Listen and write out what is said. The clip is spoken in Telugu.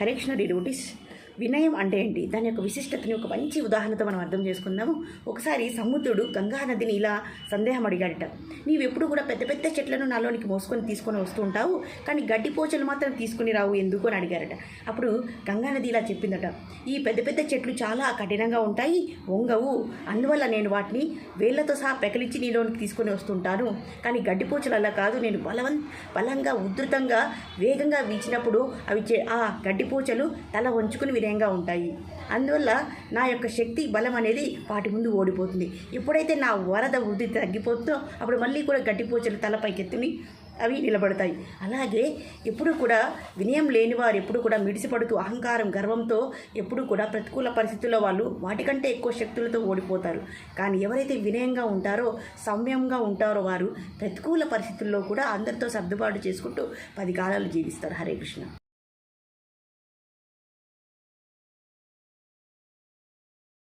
హరే కృష్ణ డిడోటిస్ వినయం అంటే ఏంటి? దాని యొక్క విశిష్టతని ఒక మంచి ఉదాహరణతో మనం అర్థం చేసుకుందాము. ఒకసారి సముద్రుడు గంగా నదిని ఇలా సందేహం అడిగాడట. నీవు ఎప్పుడు కూడా పెద్ద పెద్ద చెట్లను నాలోనికి మోసుకొని తీసుకొని వస్తూ ఉంటావు కానీ గడ్డి పోచలు మాత్రం తీసుకుని రావు ఎందుకు? అని అడిగారట. అప్పుడు గంగా నది ఇలా చెప్పిందట. ఈ పెద్ద పెద్ద చెట్లు చాలా కఠినంగా ఉంటాయి వంగవు. అందువల్ల నేను వాటిని వేళ్ళతో సహా పెకలించి నీలోనికి తీసుకొని వస్తుంటాను కానీ గడ్డిపోచలు అలా కాదు. నేను బలవం బలంగా ఉధృతంగా వేగంగా వీచినప్పుడు అవి చే ఆ గడ్డిపోచలు తల వంచుకుని వినయంగా ఉంటాయి. అందువల్ల నా యొక్క శక్తి బలం అనేది వాటి ముందు ఓడిపోతుంది. ఎప్పుడైతే నా వరద వృద్ధి తగ్గిపోతుందో అప్పుడు మళ్ళీ కూడా గడ్డిపోచలు తలపైకెత్తుని అవి నిలబడతాయి. అలాగే ఎప్పుడు కూడా వినయం లేని వారు ఎప్పుడు కూడా మిడిసిపడుతూ అహంకారం గర్వంతో ఎప్పుడు కూడా ప్రతికూల పరిస్థితుల్లో వాళ్ళు వాటికంటే ఎక్కువ శక్తులతో ఓడిపోతారు. కానీ ఎవరైతే వినయంగా ఉంటారో సౌమ్యంగా ఉంటారో వారు ప్రతికూల పరిస్థితుల్లో కూడా అందరితో సర్దుబాటు చేసుకుంటూ పది కాలాలు జీవిస్తారు. హరే కృష్ణ.